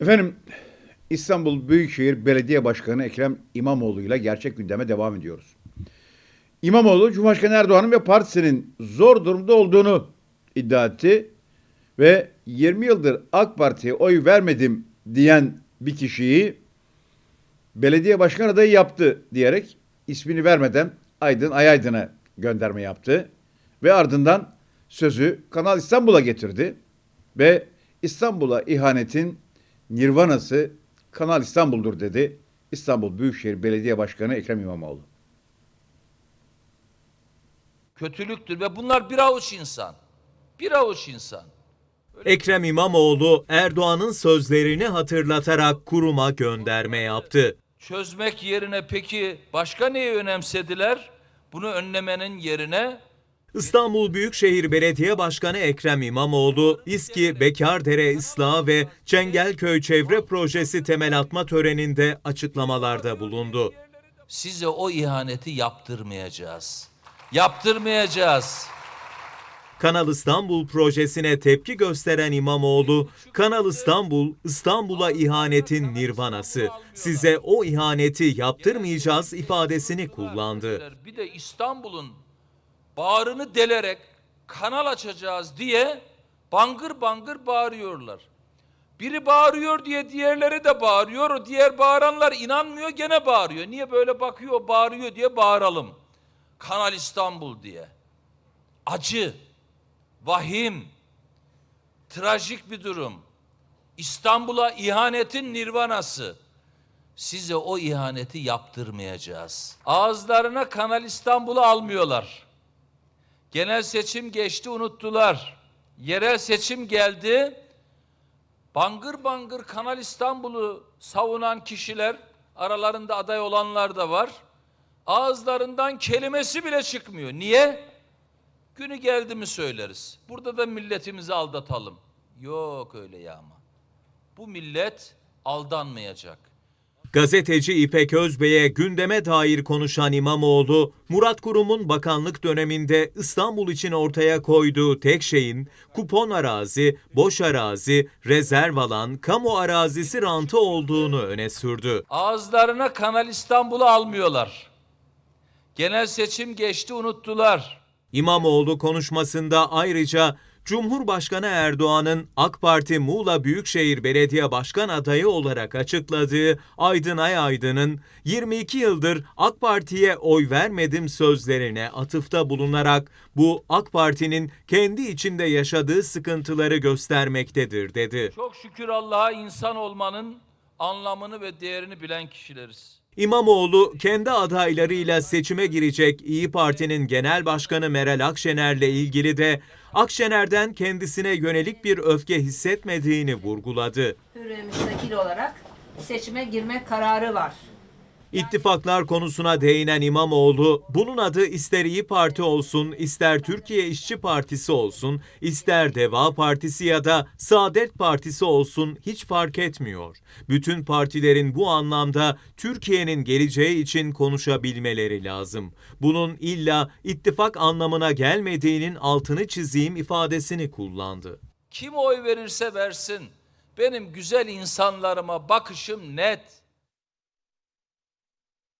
Efendim İstanbul Büyükşehir Belediye Başkanı Ekrem İmamoğlu ile gerçek gündeme devam ediyoruz. İmamoğlu Cumhurbaşkanı Erdoğan'ın ve partisinin zor durumda olduğunu iddia etti ve 20 yıldır AK Parti'ye oy vermedim diyen bir kişiyi belediye başkan adayı yaptı diyerek ismini vermeden Aydın Ayaydın'a gönderme yaptı ve ardından sözü Kanal İstanbul'a getirdi ve İstanbul'a ihanetin nirvanası Kanal İstanbul'dur dedi İstanbul Büyükşehir Belediye Başkanı Ekrem İmamoğlu. kötülüktür ve bunlar bir avuç insan. Bir avuç insan. Ekrem İmamoğlu Erdoğan'ın sözlerini hatırlatarak kuruma gönderme yaptı. Çözmek yerine peki başka neyi önemsediler? Bunu önlemenin yerine İstanbul Büyükşehir Belediye Başkanı Ekrem İmamoğlu, İSKİ Bekardere Islahı ve Çengelköy Çevre Projesi temel atma töreninde açıklamalarda bulundu. size o ihaneti yaptırmayacağız. Yaptırmayacağız. Kanal İstanbul projesine tepki gösteren İmamoğlu, Kanal İstanbul, İstanbul'a ihanetin nirvanası. Size o ihaneti yaptırmayacağız ifadesini kullandı. Bir de İstanbul'un bağrını delerek kanal açacağız diye bangır bangır bağırıyorlar. Biri bağırıyor diye diğerleri de bağırıyor. O diğer bağıranlar inanmıyor gene bağırıyor. Niye böyle bakıyor bağırıyor diye bağıralım. Kanal İstanbul diye. Acı, vahim, trajik bir durum. İstanbul'a ihanetin nirvanası. Size o ihaneti yaptırmayacağız. Ağızlarına Kanal İstanbul'u almıyorlar. Genel seçim geçti unuttular. Yerel seçim geldi. Bangır bangır Kanal İstanbul'u savunan kişiler, aralarında aday olanlar da var. Ağızlarından kelimesi bile çıkmıyor. Niye? Günü geldi mi söyleriz. Burada da milletimizi aldatalım. Yok öyle ya ama. Bu millet aldanmayacak. Gazeteci İpek Özbey'e gündeme dair konuşan İmamoğlu, Murat Kurum'un bakanlık döneminde İstanbul için ortaya koyduğu tek şeyin kupon arazi, boş arazi, rezerv alan, kamu arazisi rantı olduğunu öne sürdü. Ağızlarına Kanal İstanbul'u almıyorlar. Genel seçim geçti unuttular. İmamoğlu konuşmasında ayrıca Cumhurbaşkanı Erdoğan'ın AK Parti Muğla Büyükşehir Belediye Başkan adayı olarak açıkladığı Aydın Ay Aydın'ın 22 yıldır AK Parti'ye oy vermedim sözlerine atıfta bulunarak bu AK Parti'nin kendi içinde yaşadığı sıkıntıları göstermektedir dedi. Çok şükür Allah'a insan olmanın anlamını ve değerini bilen kişileriz. İmamoğlu kendi adaylarıyla seçime girecek İyi Parti'nin Genel Başkanı Meral Akşener'le ilgili de Akşener'den kendisine yönelik bir öfke hissetmediğini vurguladı. Hürriyet olarak seçime girme kararı var. İttifaklar konusuna değinen İmamoğlu, bunun adı ister İyi Parti olsun, ister Türkiye İşçi Partisi olsun, ister Deva Partisi ya da Saadet Partisi olsun hiç fark etmiyor. Bütün partilerin bu anlamda Türkiye'nin geleceği için konuşabilmeleri lazım. Bunun illa ittifak anlamına gelmediğinin altını çizeyim ifadesini kullandı. Kim oy verirse versin benim güzel insanlarıma bakışım net.